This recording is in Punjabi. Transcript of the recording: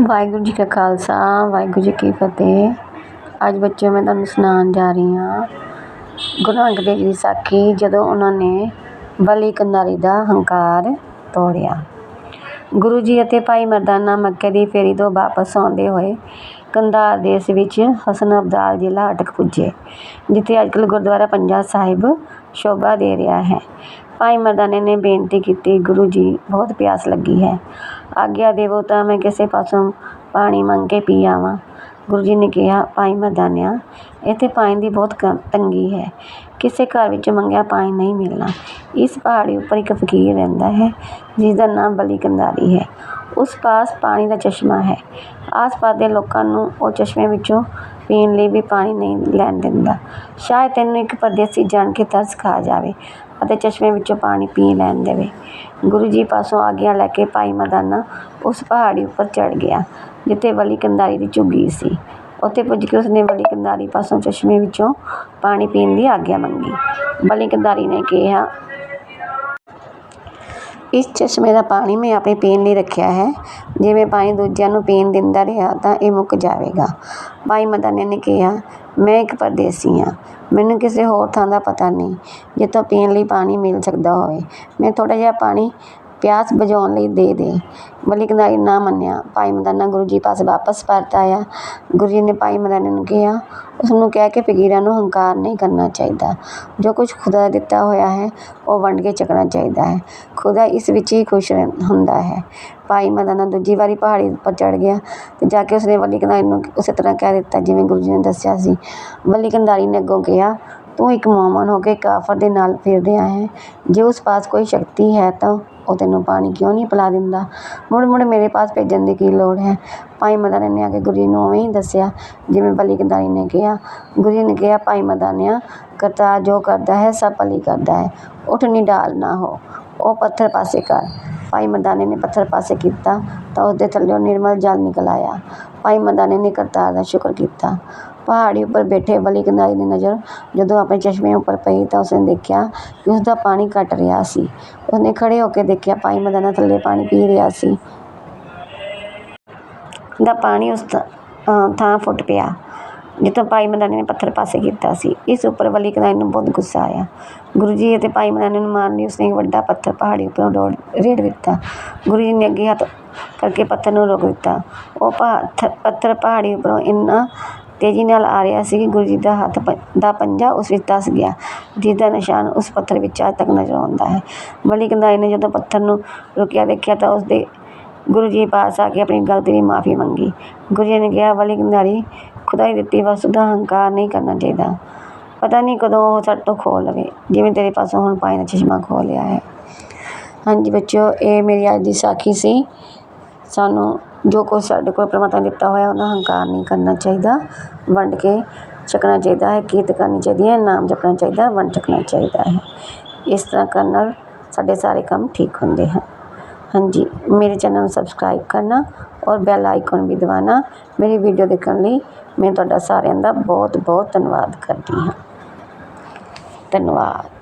ਵਾਹਿਗੁਰੂ ਜੀ ਕਾ ਖਾਲਸਾ, ਵਾਹਿਗੁਰੂ ਜੀ ਕੀ ਫਤਿਹ। ਅੱਜ ਬੱਚਿਓ, ਮੈਂ ਤੁਹਾਨੂੰ ਸੁਣਾਉਣ ਜਾ ਰਹੀ ਹਾਂ। ਗੁਰੂ ਅੰਗਦ ਦੇਵ ਜੀ ਦੀ ਸਾਖੀ, ਜਦੋਂ ਉਹਨਾਂ ਨੇ ਬਲੀ ਕੰਧਾਰੀ ਦਾ ਹੰਕਾਰ ਤੋੜਿਆ। ਗੁਰੂ ਜੀ ਅਤੇ ਭਾਈ ਮਰਦਾਨਾ ਮੱਕੇ ਦੀ ਫੇਰੀ ਤੋਂ ਵਾਪਸ ਆਉਂਦੇ ਹੋਏ ਕੰਧਾਰ ਦੇਸ਼ ਵਿੱਚ ਹਸਨ ਅਬਦਾਲ ਜ਼ਿਲ੍ਹਾ ਅਟਕ ਪੁੱਜੇ, ਜਿੱਥੇ ਅੱਜਕੱਲ ਗੁਰਦੁਆਰਾ ਪੰਜਾ ਸਾਹਿਬ ਸ਼ੋਭਾ ਦੇ ਰਿਹਾ ਹੈ। ਭਾਈ ਮਰਦਾਨੇ ਨੇ ਬੇਨਤੀ ਕੀਤੀ, ਗੁਰੂ ਜੀ, ਬਹੁਤ ਪਿਆਸ ਲੱਗੀ ਹੈ। ਆਗਿਆ ਦੇਵੋ ਤਾਂ ਮੈਂ ਕਿਸੇ ਪਾਸੋਂ ਪਾਣੀ ਮੰਗ ਕੇ ਪੀ ਆਵਾਂ। ਗੁਰੂ ਜੀ ਨੇ ਕਿਹਾ ਭਾਈ ਮਰਦਾਨਿਆ ਇੱਥੇ ਪਾਣੀ ਦੀ ਬਹੁਤ ਕ, ਤੰਗੀ ਹੈ। ਕਿਸੇ ਘਰ ਵਿੱਚ ਮੰਗਿਆ ਪਾਣੀ ਨਹੀਂ ਮਿਲਣਾ। ਇਸ ਪਹਾੜੀ ਉੱਪਰ ਇੱਕ ਫਕੀਰ ਰਹਿੰਦਾ ਹੈ, ਜਿਸ ਦਾ ਨਾਮ ਬਲੀ ਕੰਧਾਰੀ ਹੈ। ਉਸ ਪਾਸ ਪਾਣੀ ਦਾ ਚਸ਼ਮਾ ਹੈ। ਆਸ-ਪਾਸ ਦੇ ਲੋਕਾਂ ਨੂੰ ਉਹ ਚਸ਼ਮੇ ਵਿੱਚੋਂ ਪੀਣ ਲਈ ਵੀ ਪਾਣੀ ਨਹੀਂ ਲੈਣ ਦਿੰਦਾ। ਸ਼ਾਇਦ ਤੈਨੂੰ ਇੱਕ ਪਰਦੇਸੀ ਜਾਣ ਕੇ ਤਰਸ ਖਾ ਜਾਵੇ। ਅਤੇ ਚਸ਼ਮੇ ਵਿੱਚੋਂ ਪਾਣੀ ਪੀ ਲੈਣ ਦੇਵੇ। ਗੁਰੂ ਜੀ ਪਾਸੋਂ ਆਗਿਆ ਲੈ ਕੇ ਭਾਈ ਮਰਦਾਨਾ ਉਸ ਪਹਾੜੀ ਉੱਪਰ ਚੜ੍ਹ ਗਿਆ, ਜਿੱਥੇ ਬਲੀ ਕੰਧਾਰੀ ਦੀ ਝੁੱਗੀ ਸੀ। ਉੱਥੇ ਪੁੱਜ ਕੇ ਉਸਨੇ ਬਲੀ ਕੰਧਾਰੀ ਪਾਸੋਂ ਚਸ਼ਮੇ ਵਿੱਚੋਂ ਪਾਣੀ ਪੀਣ ਦੀ ਆਗਿਆ ਮੰਗੀ। ਬਲੀ ਕੰਧਾਰੀ ਨੇ ਕਿਹਾ, ਇਸ ਚਸ਼ਮੇ ਦਾ ਪਾਣੀ ਮੈਂ ਆਪਣੇ ਪੀਣ ਲਈ ਰੱਖਿਆ ਹੈ। ਜਿਵੇਂ ਪਾਣੀ ਦੂਜਿਆਂ ਨੂੰ ਪੀਣ ਦਿੰਦਾ ਰਿਹਾ ਤਾਂ ਇਹ ਮੁੱਕ ਜਾਵੇਗਾ। ਭਾਈ ਮਰਦਾਨੇ ਨੇ ਕਿਹਾ ਮੈਂ ਇੱਕ ਪਰਦੇਸੀ ਹਾਂ। ਮੈਨੂੰ ਕਿਸੇ ਹੋਰ ਥਾਂ ਦਾ ਪਤਾ ਨਹੀਂ। ਜਿੱਥੋਂ ਪੀਣ ਲਈ ਪਾਣੀ ਮਿਲ ਸਕਦਾ ਹੋਵੇ। ਮੈਂ ਥੋੜ੍ਹਾ ਜਿਹਾ ਪਾਣੀ ਪਿਆਸ ਬੁਝਾਉਣ ਲਈ ਦੇ ਦੇ। ਬਲੀ ਕੰਧਾਰੀ ਨਾ ਮੰਨਿਆ। ਭਾਈ ਮਰਦਾਨਾ ਗੁਰੂ ਜੀ ਪਾਸ ਵਾਪਸ ਪਰਤ ਆਇਆ। ਗੁਰੂ ਜੀ ਨੇ ਭਾਈ ਮਰਦਾਨੇ ਨੂੰ ਕਿਹਾ, ਉਸਨੂੰ ਕਹਿ ਕੇ ਫਕੀਰਾਂ ਨੂੰ ਹੰਕਾਰ ਨਹੀਂ ਕਰਨਾ ਚਾਹੀਦਾ। ਜੋ ਕੁਝ ਖੁਦਾ ਦਿੱਤਾ ਹੋਇਆ ਹੈ, ਉਹ ਵੰਡ ਕੇ ਚੱਕਣਾ ਚਾਹੀਦਾ ਹੈ। ਖੁਦਾ ਇਸ ਵਿੱਚ ਹੀ ਖੁਸ਼ ਰਹਿ- ਹੁੰਦਾ ਹੈ। ਭਾਈ ਮਰਦਾਨਾ ਦੂਜੀ ਵਾਰੀ ਪਹਾੜੀ ਉੱਪਰ ਚੜ ਗਿਆ ਤੇ ਜਾ ਕੇ ਉਸਨੇ ਬਲੀ ਕੰਧਾਰੀ ਨੂੰ ਉਸੇ ਤਰ੍ਹਾਂ ਕਹਿ ਦਿੱਤਾ ਜਿਵੇਂ ਗੁਰੂ ਜੀ ਨੇ ਦੱਸਿਆ ਸੀ। ਬਲੀ ਕੰਧਾਰੀ ਨੇ ਅੱਗੋਂ ਕਿਹਾ, ਤੂੰ ਇੱਕ ਮੂਮਨ ਹੋ ਕੇ ਕਾਫਰ ਦੇ ਨਾਲ ਫਿਰ ਰਿਹਾ ਹੈ। ਜੇ ਉਸ ਪਾਸ ਕੋਈ ਸ਼ਕਤੀ ਹੈ ਤਾਂ ਉਹ ਤੈਨੂੰ ਪਾਣੀ ਕਿਉਂ ਨਹੀਂ ਪਿਲਾ ਦਿੰਦਾ? ਮੁੜ ਮੁੜ ਮੇਰੇ ਪਾਸ ਭੇਜਣ ਦੀ ਕੀ ਲੋੜ ਹੈ? ਭਾਈ ਮਰਦਾਨੇ ਨੇ ਆ ਕੇ ਗੁਰੂ ਜੀ ਨੂੰ ਉਵੇਂ ਹੀ ਦੱਸਿਆ, ਜਿਵੇਂ ਬਲੀ ਕੰਧਾਰੀ ਨੇ ਕਿਹਾ। ਗੁਰੂ ਜੀ ਨੇ ਕਿਹਾ, ਭਾਈ ਮਦਾਨਿਆ ਕਰਤਾਰ ਜੋ ਕਰਦਾ ਹੈ, ਸਭ ਭਲੀ ਕਰਦਾ ਹੈ। ਉੱਠ ਨਿਡਾਲ ਨਾ ਹੋ। ਉਹ ਪੱਥਰ ਪਾਸੇ ਕਰ। ਭਾਈ ਮਰਦਾਨੇ ਨੇ ਪੱਥਰ ਪਾਸੇ ਕੀਤਾ ਤਾਂ ਉਸਦੇ ਥੱਲੇੋਂ ਨਿਰਮਲ ਜਲ ਨਿਕਲ ਆਇਆ। ਭਾਈ ਮਰਦਾਨੇ ਨੇ ਕਰਤਾਰ ਦਾ ਸ਼ੁਕਰ ਕੀਤਾ। ਪਹਾੜੀ ਉੱਪਰ ਬੈਠੇ ਬਲੀ ਕੰਧਾਰੀ ਦੀ ਨਜ਼ਰ ਜਦੋਂ ਆਪਣੇ ਚਸ਼ਮੇ ਉੱਪਰ ਪਈ ਤਾਂ ਉਸਨੇ ਦੇਖਿਆ ਕਿ ਉਸਦਾ ਪਾਣੀ ਘਟ ਰਿਹਾ ਸੀ। ਉਸਨੇ ਖੜੇ ਹੋ ਕੇ ਦੇਖਿਆ ਭਾਈ ਮਰਦਾਨਾ ਥੱਲੇ ਪਾਣੀ ਪੀ ਰਿਹਾ ਸੀ। ਦਾ ਪਾਣੀ ਉਸ ਥਾਂ ਫੁੱਟ ਪਿਆ। ਜਿੱਥੋਂ ਭਾਈ ਮਰਦਾਨੇ ਨੇ ਪੱਥਰ ਪਾਸੇ ਕੀਤਾ ਸੀ, ਇਸ ਉੱਪਰ ਵਲੀ ਕੰਧਾਰੀ ਨੂੰ ਬਹੁਤ ਗੁੱਸਾ ਆਇਆ। ਗੁਰੂ ਜੀ ਅਤੇ ਭਾਈ ਮਰਦਾਨੇ ਨੂੰ ਮਾਰਨ ਲਈ ਉਸਨੇ ਇੱਕ ਵੱਡਾ ਪੱਥਰ ਪਹਾੜੀ ਉੱਪਰੋਂ ਡੋੜ ਰੇੜ ਦਿੱਤਾ। ਗੁਰੂ ਜੀ ਨੇ ਅੱਗੇ ਹੱਥ ਕਰਕੇ ਪੱਥਰ ਨੂੰ ਰੋਕ ਦਿੱਤਾ। ਉਹ ਪੱਥਰ ਪੱਥਰ ਪਹਾੜੀ ਉੱਪਰੋਂ ਇੰਨਾ ਤੇਜ਼ੀ ਨਾਲ ਆ ਰਿਹਾ ਸੀ ਕਿ ਗੁਰੂ ਜੀ ਦਾ ਹੱਥ ਪ- ਦਾ ਪੰਜਾ ਉਸ ਵਿੱਚ ਧਸ ਗਿਆ ਜਿਸ ਦਾ ਨਿਸ਼ਾਨ ਉਸ ਪੱਥਰ ਵਿੱਚ ਅੱਜ ਤੱਕ ਨਜ਼ਰ ਆਉਂਦਾ ਹੈ। ਬਲੀ ਕੰਧਾਰੀ ਨੇ ਜਦੋਂ ਪੱਥਰ ਨੂੰ ਰੁਕਿਆ, ਦੇਖਿਆ ਤਾਂ ਉਸਦੇ ਗੁਰੂ ਜੀ ਪਾਸ ਆ ਕੇ ਆਪਣੀ ਗਲਤੀ ਦੀ ਮਾਫੀ ਮੰਗੀ। ਗੁਰੂ ਜੀ ਨੇ ਕਿਹਾ, ਵਲੀ ਕੰਧਾਰੀ ਖੁਦਾ ਦਿੱਤੀ, ਬਸ ਉਹਦਾ ਹੰਕਾਰ ਨਹੀਂ ਕਰਨਾ ਚਾਹੀਦਾ। ਪਤਾ ਨਹੀਂ ਕਦੋਂ ਉਹ ਸਾਡੇ ਤੋਂ ਖੋ ਲਵੇ। ਜਿਵੇਂ ਤੇਰੇ ਪਾਸੋਂ ਹੁਣ ਪਾਣੀ ਦਾ ਚਸ਼ਮਾ ਖੋ ਲਿਆ ਹੈ। ਹਾਂਜੀ ਬੱਚਿਓ, ਇਹ ਮੇਰੀ ਅੱਜ ਦੀ ਸਾਖੀ ਸੀ। ਸਾਨੂੰ ਜੋ ਕੁਛ ਸਾਡੇ ਕੋਲ ਪ੍ਰਮਾਤਮਾ ਨੇ ਦਿੱਤਾ ਹੋਇਆ, ਉਹਦਾ ਹੰਕਾਰ ਨਹੀਂ ਕਰਨਾ ਚਾਹੀਦਾ। ਵੰਡ ਕੇ ਛਕਣਾ ਚਾਹੀਦਾ ਹੈ, ਕੀਰਤ ਕਰਨੀ ਚਾਹੀਦੀ ਹੈ, ਨਾਮ ਜਪਣਾ ਚਾਹੀਦਾ, ਵੰਡ ਛਕਣਾ ਚਾਹੀਦਾ ਹੈ। ਇਸ ਤਰ੍ਹਾਂ ਕਰਨ ਨਾਲ ਸਾਡੇ ਸਾਰੇ ਕੰਮ ਠੀਕ ਹੁੰਦੇ ਹਨ। ਹਾਂਜੀ, ਮੇਰੇ ਚੈਨਲ ਨੂੰ ਸਬਸਕ੍ਰਾਈਬ ਕਰਨਾ ਔਰ ਬੈਲ ਆਈਕਨ ਵੀ ਦਬਾਉਣਾ। ਮੇਰੀ ਵੀਡੀਓ ਦੇਖਣ ਲਈ ਮੈਂ ਤੁਹਾਡਾ ਸਾਰਿਆਂ ਦਾ ਬਹੁਤ ਬਹੁਤ ਧੰਨਵਾਦ ਕਰਦੀ ਹਾਂ। ਧੰਨਵਾਦ।